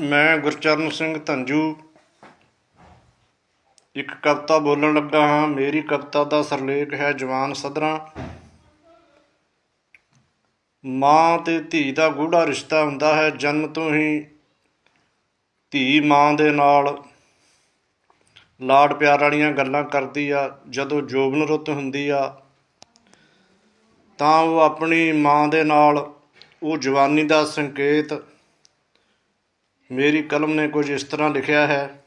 ਮੈਂ ਗੁਰਚਰਨ ਸਿੰਘ ਧੰਜੂ ਇੱਕ ਕਵਿਤਾ ਬੋਲਣ ਲੱਗਾ ਹਾਂ। ਮੇਰੀ ਕਵਿਤਾ ਦਾ ਸਰਲੇਖ ਹੈ ਜਵਾਨ ਸਦਰਾਂ। ਮਾਂ ਤੇ ਧੀ ਦਾ ਗੂੜਾ ਰਿਸ਼ਤਾ ਹੁੰਦਾ ਹੈ। ਜਨਮ ਤੋਂ ਹੀ ਧੀ ਮਾਂ ਦੇ ਨਾਲ ਲਾਡ ਪਿਆਰ ਵਾਲੀਆਂ ਗੱਲਾਂ ਕਰਦੀ ਆ। ਜਦੋਂ ਜੋਬਨ ਰੁੱਤ ਹੁੰਦੀ ਆ, ਤਾਂ ਉਹ ਆਪਣੀ ਮਾਂ ਦੇ ਨਾਲ ਉਹ ਜਵਾਨੀ ਦਾ ਸੰਕੇਤ ਮੇਰੀ ਕਲਮ ਨੇ ਕੁਝ ਇਸ ਤਰ੍ਹਾਂ ਲਿਖਿਆ ਹੈ,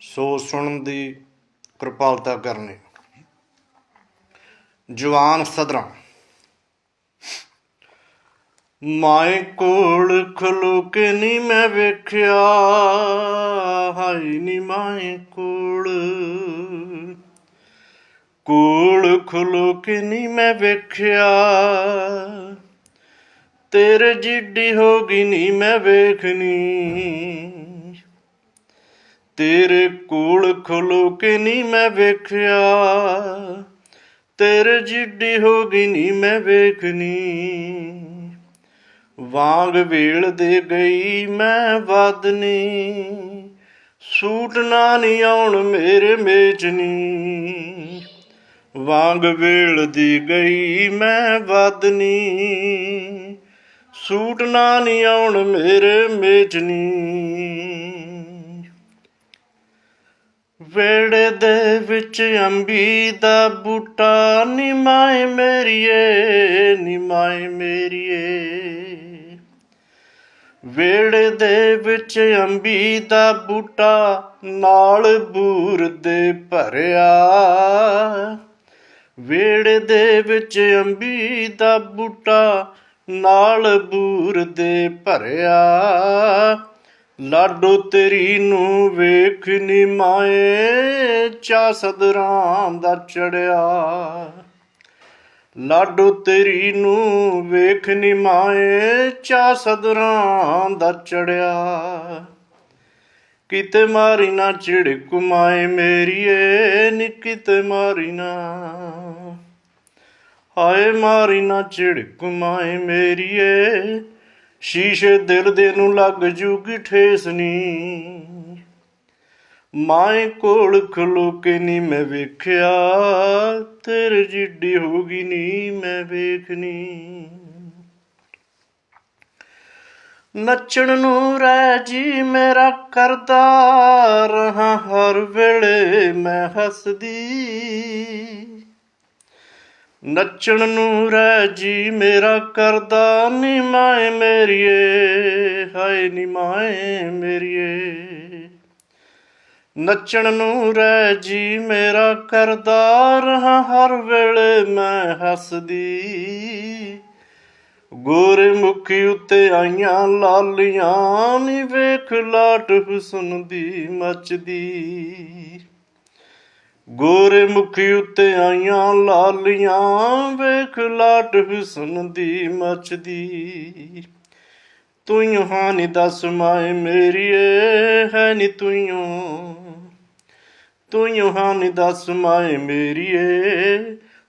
ਸੋ ਸੁਣਨ ਦੀ ਕਿਰਪਾਲਤਾ ਕਰਨੀ। ਜਵਾਨ ਸਦਰਾਂ, ਮਾਏ ਕੋਲ ਖਲੋ ਕੇ ਨੀ ਮੈਂ ਵੇਖਿਆ ਹਾਈ ਨੀ ਮਾਏ ਕੋਲ। ਕੋਲ ਖਲੋ ਕੇ ਨੀ ਮੈਂ ਵੇਖਿਆ ਤੇਰੇ ਜਿੱਡੀ ਹੋ ਗਈ ਨੀ, ਮੈਂ ਵੇਖਣੀ ਤੇਰੇ ਕੋਲ ਖਲੋ ਕੇ ਨੀ ਮੈਂ ਵੇਖਿਆ। ਤੇਰੇ ਜਿੱਡੀ ਹੋ ਗਈ ਨੀ, ਮੈਂ ਵੇਖਣੀ ਵਾਂਗ ਵੇਲ ਦੇ ਗਈ ਮੈਂ ਵਾਦਨੀ। ਸੂਟ ਨਾ ਨੀ ਆਉਣ ਮੇਰੇ ਮੇਚਨੀ ਵਾਂਗ ਵੇਲ ਦੀ ਗਈ ਮੈਂ ਵਾਦਨੀ। ਸੂਟ ਨਾ ਨੀ ਆਉਣ ਮੇਰੇ ਮੇਜਨੀ। ਵੇੜੇ ਦੇ ਵਿੱਚ ਅੰਬੀ ਦਾ ਬੂਟਾ ਨਿਮਾਏ ਮੇਰੀਏ ਨਿਮਾਏ ਮੇਰੀਏ। ਵੇੜੇ ਦੇ ਵਿੱਚ ਅੰਬੀ ਦਾ ਬੂਟਾ ਨਾਲ ਬੂਰ ਦੇ ਭਰਿਆ। ਵੇੜੇ ਦੇ ਵਿੱਚ ਅੰਬੀ ਦਾ ਬੂਟਾ ਨਾਲ ਬੂਰ ਦੇ ਭਰਿਆ। ਲਾਡੋ ਤੇਰੀ ਨੂੰ ਵੇਖ ਨੀ ਮਾਏ, ਚਾ ਸਦਰਾਂ ਦਾ ਚੜਿਆ। ਲਾਡੋ ਤੇਰੀ ਨੂੰ ਵੇਖ ਨੀ ਮਾਏ, ਚਾ ਸਦਰਾਂ ਦਾ ਚੜਿਆ। ਕਿਤੇ ਮਾਰੀ ਨਾ ਝਿੜਕ ਮਾਏ ਮੇਰੀਏ, ਨੀ ਕਿਤੇ ਮਾਰੀ ਨਾ ਹਾਏ ਮਾਰੀ ਨਾ ਝਿੜਕ ਮਾਏ ਮੇਰੀਏ, ਸ਼ੀਸ਼ੇ ਦਿਲ ਦੇ ਨੂੰ ਲੱਗ ਜੂਗੀ ਠੇਸ ਨੀ। ਮਾਏ ਕੋਲ ਖਲੋ ਕੇ ਨੀ ਮੈਂ ਵੇਖਿਆ, ਤੇਰੇ ਜਿੱਡੀ ਹੋ ਗਈ ਨੀ ਮੈਂ ਵੇਖਣੀ। ਨੱਚਣ ਨੂੰ ਰਹਿ ਜੀ ਮੇਰਾ ਕਰਦਾ ਰਹਾ, ਹਰ ਵੇਲੇ ਮੈਂ ਹੱਸਦੀ। ਨੱਚਣ ਨੂੰ ਰਹਿ ਜੀ ਮੇਰਾ ਕਰਦਾ ਨੀ ਮਾਏ ਮੇਰੀਏ, ਹਾਏ ਨੀ ਮਾਏ ਮੇਰੀਏ। ਨੱਚਣ ਨੂੰ ਰਹਿ ਜੀ ਮੇਰਾ ਕਰਦਾ ਰਹਾ ਹਰ ਵੇਲੇ, ਮੈਂ ਹੱਸਦੀ। ਗੋਰੇ ਮੁਖੀ ਉੱਤੇ ਆਈਆਂ ਲਾਲੀਆਂ, ਨੀ ਵੇਖ ਲਾਟ ਹੁਸਨ ਦੀ ਮੱਚਦੀ। ਗੋਰੇ ਮੁਖੀ ਉੱਤੇ ਆਈਆਂ ਲਾਲੀਆਂ, ਵੇਖ ਲਾਟ ਹੁਸਨ ਦੀ ਮੱਚਦੀ। ਤੂੰ ਹਾਂ ਨੀ ਦੱਸ ਮਾਏ ਮੇਰੀਏ ਹੈ ਨੀ ਤੂੰ। ਤੂੰ ਹਾਂ ਨੀ ਦੱਸ ਮਾਏ ਮੇਰੀਏ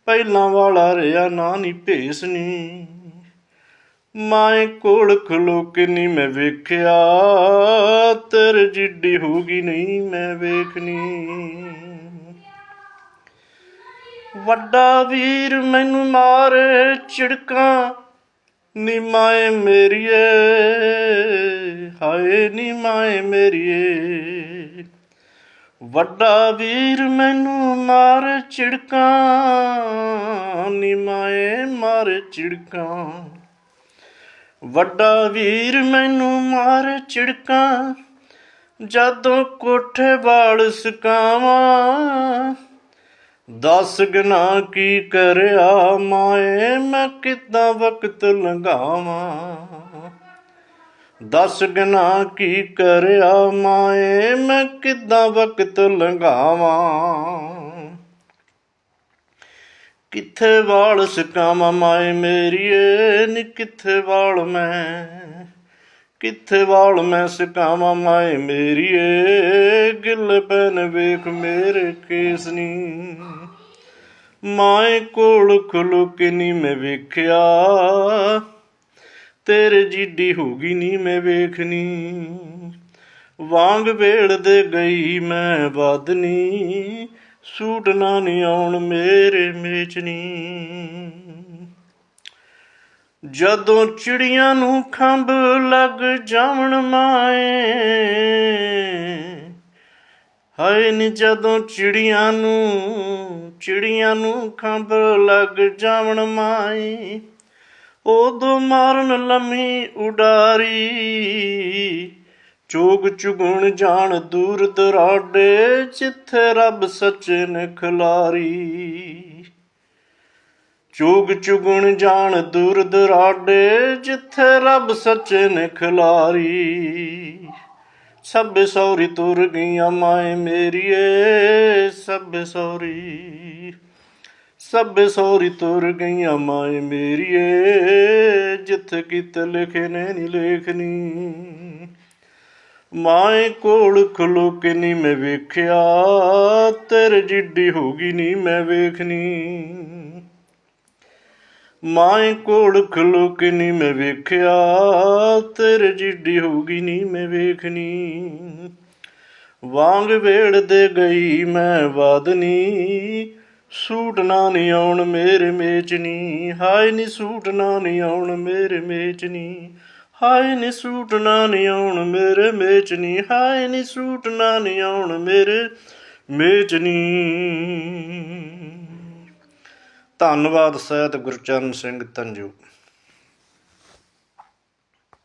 ਪਹਿਲਾਂ ਵਾਲਾ ਰਿਆ ਨਾ ਨੀ ਭੇਸਨੀ ਮਾਏ ਕੋਲ ਖਲੋ ਕੇ ਨੀ ਮੈਂ ਵੇਖਿਆ, ਤੇਰੇ ਜਿੱਡੀ ਹੋਗੀ ਨਹੀਂ ਮੈਂ ਵੇਖਣੀ। ਵੱਡਾ ਵੀਰ ਮੈਨੂੰ ਮਾਰੇ ਝਿੜਕਾਂ, ਨੀ ਮਾਏ ਮੇਰੀਏ, ਹਾਏ ਨੀ ਮਾਏ ਮੇਰੀਏ। ਵੱਡਾ ਵੀਰ ਮੈਨੂੰ ਮਾਰ ਝਿੜਕਾਂ, ਨੀ ਮਾਏ ਮਾਰ ਝਿੜਕਾਂ। ਵੱਡਾ ਵੀਰ ਮੈਨੂੰ ਮਾਰ ਝਿੜਕਾਂ, ਜਦੋਂ ਕੋਠੇ ਵਾਲ ਸਕਾਵਾਂ ਦਸ ਗਨਾ ਕੀ ਕਰਿਆ ਮਾਏ, ਮੈਂ ਕਿੱਦਾਂ ਵਕਤ ਲੰਘਾਵਾਂ? ਦਸ ਗਨਾ ਕੀ ਕਰਿਆ ਮਾਏ, ਮੈਂ ਕਿੱਦਾਂ ਵਕਤ ਲੰਘਾਵਾਂ? ਕਿੱਥੇ ਵਾਲ ਸਕਾਵਾਂ ਮਾਏ ਮੇਰੀਏ, ਨੀ ਕਿੱਥੇ ਵਾਲ ਮੈਂ? ਕਿੱਥੇ ਵਾਲ ਮੈਂ ਸਕਾਵਾਂ ਮਾਏ ਮੇਰੀਏ? ਗਿੱਲ ਪੈਨ ਵੇਖ ਮੇਰੇ ਕੇਸ ਨੀ। ਮਾਏ ਕੋਲ ਖਲੁਕ ਕੇ ਨੀ ਮੈਂ ਵੇਖਿਆ। ਤੇਰੇ ਜਿੱਡੀ ਹੋਗੀ ਨੀ ਮੈਂ ਵੇਖਣੀ। ਵਾਂਗ ਵੇੜਦੇ ਗਈ ਮੈਂ ਬਾਦਨੀ ਸੂਟ ਨਾ ਨੀ ਆਉਣ ਮੇਰੇ ਮੇਚਨੀ ਜਦੋਂ ਚਿੜੀਆਂ ਨੂੰ ਖੰਭ ਲੱਗ ਜਾਵਣ ਮਾਏ, ਹਾਏ ਨੀ ਜਦੋਂ ਚਿੜੀਆਂ ਨੂੰ ਚਿੜੀਆਂ ਨੂੰ ਖੰਭ ਲੱਗ ਜਾਵਣ ਮਾਏ, ਉਦੋਂ ਮਾਰਨ ਲੰਮੀ ਉਡਾਰੀ, ਚੋਗ ਚੁਗਣ ਜਾਣ ਦੂਰ ਦਰਾਡੇ, ਜਿੱਥੇ ਰੱਬ ਸੱਚੇ ਨੇ ਖਿਲਾਰੀ ਚੁਗ ਚੁਗਣ ਜਾਣ ਦੂਰ ਦਰਾਡੇ, ਜਿੱਥੇ ਰੱਬ ਸੱਚੇ ਨੇ ਖਿਲਾਰੀ ਸਭ ਸੌਰੀ ਤੁਰ ਗਈਆਂ ਮਾਏ ਮੇਰੀਏ, ਸਭ ਸੌਰੀ। ਸਭ ਸੌਰੀ ਤੁਰ ਗਈਆਂ ਮਾਏ ਮੇਰੀਏ, ਜਿੱਥ ਕਿਤ ਲਿਖੇ ਨੇ ਨੀ ਲੇਖਨੀ। ਮਾਏ ਕੋਲ ਖਲੋ ਕੇ ਨੀ ਮੈਂ ਵੇਖਿਆ, ਤੇਰੇ ਜਿੱਡੀ ਹੋ ਗਈ ਨੀ ਮੈਂ ਵੇਖਨੀ। ਮਾਏ ਕੋਲ ਖਲੋ ਕੇ ਨਹੀਂ ਮੈਂ ਵੇਖਿਆ, ਤੇਰੇ ਜਿੱਡੀ ਹੋ ਗਈ ਨੀ ਮੈਂ ਵੇਖਣੀ। ਵਾਂਗ ਵੇੜ ਦੇ ਗਈ ਮੈਂ ਵਾਦਨੀ, ਸੂਟ ਨਾ ਨਹੀਂ ਆਉਣ ਮੇਰੇ ਮੇਚਨੀ, ਹਾਏ ਨੀ ਸੂਟ ਨਾ ਨਹੀਂ ਆਉਣ ਮੇਰੇ ਮੇਚਨੀ, ਹਾਏ ਨੀ ਸੂਟ ਨਾ ਨੀ ਆਉਣ ਮੇਰੇ ਮੇਚਨੀ, ਹਾਏ ਨੀ ਸੂਟ ਨਾ ਨਹੀਂ ਆਉਣ ਮੇਰੇ ਮੇਚਨੀ। ਧੰਨਵਾਦ ਸਹਿਤ ਗੁਰਚਰਨ ਸਿੰਘ ਤੰਜੂ